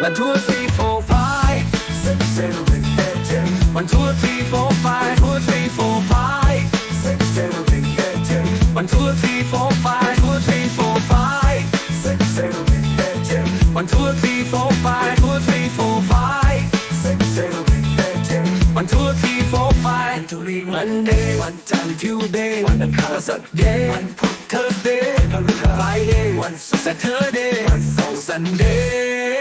One, two, three, four, five, six, seven, eight, ten. One, two, three, four, five. One, two, three, four, five, six, seven, eight, ten. One, two, three, four, five. Two, three, four, five, six, seven, eight, ten. One, two, three, four, five. Two, three, four, five, six, seven, eight, ten. One, two, three, four, five. One, two, three, Monday. One, time Tuesday. One, and color Saturday. One, Thursday. Friday. One, Saturday. One, Sunday.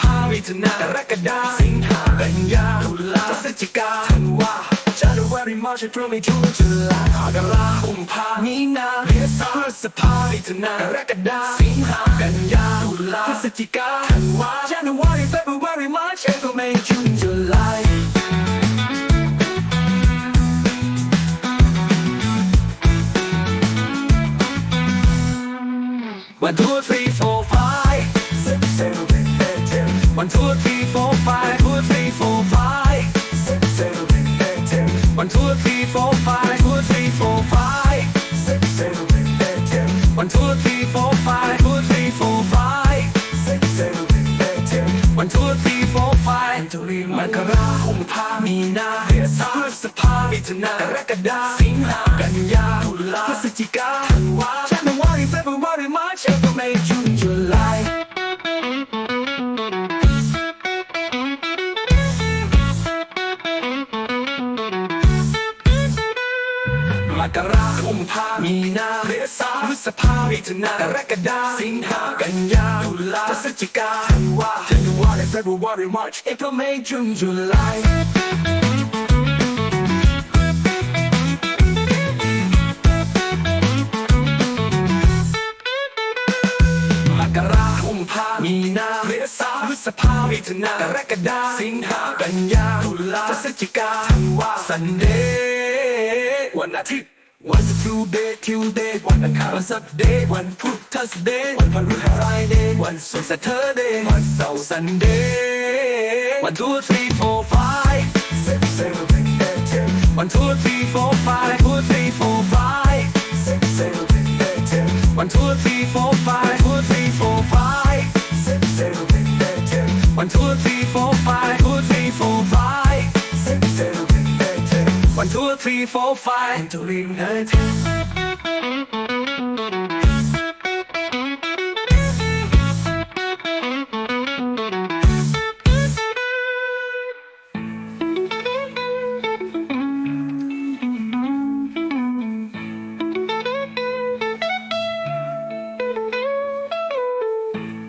ภามิถุนากรกฎาสิงหากันยาตุลาพฤศจิกาธันวาจัน u ร r y m a r c ม April m อ y June j กรกฎาุมพามีนาเมืาสฤภามิถุนากรกฎาสิงหากันยาตุลาพฤศจิกาธันวาจันทร์ว f e เ r u a ม y ชเม c h April May j u n วันทูตฟรีวันทูตฟีโฟไฟทูตฟีโฟไฟวันทูตฟีโฟไฟทูตฟีโฟไฟวันทูตฟีโฟไฟทูตฟีโฟไฟวันทูตฟีโฟไฟจะรีมันกราคงพามีนาเดือนพฤสภามิถุนากรกฎาสิงหากันยาตุลาพฤศจิกาธันวามกราคุมพามีนาเมษาพฤษภามิถุนากรกฎาสิงหากันยาตุลาพฤศจิกาธันวาธันวา r y f e b r ร a r y m a r c เอ p r i l May j u n จ j ล l y มกรายุมามีนาเมษาพฤษภามิถุนากรกฎาสิงหากันยาตุลาพฤศจิกาธันวาันเดย์อาทิตย์วันทูเดย์ทิวเดย์วันอังคารวันสัปเดย์วันพุธทัสเดย์วันพฤหัสไฟเดย์วันศุกร์สัตเทอร์เดย์วันเสาร์ซันเดย์วันทูทรีโฟร์ไฟเซฟเซฟเดย์เทนวันทูทรีโฟร์ไฟทูทรีโฟร์ไฟเซฟเซฟเดย์เทนวันทูทรีโฟร์ไฟทูทรีโฟร์ไฟเซฟเซฟเดย์เทนวันทูทรี three, four, five until we night. thank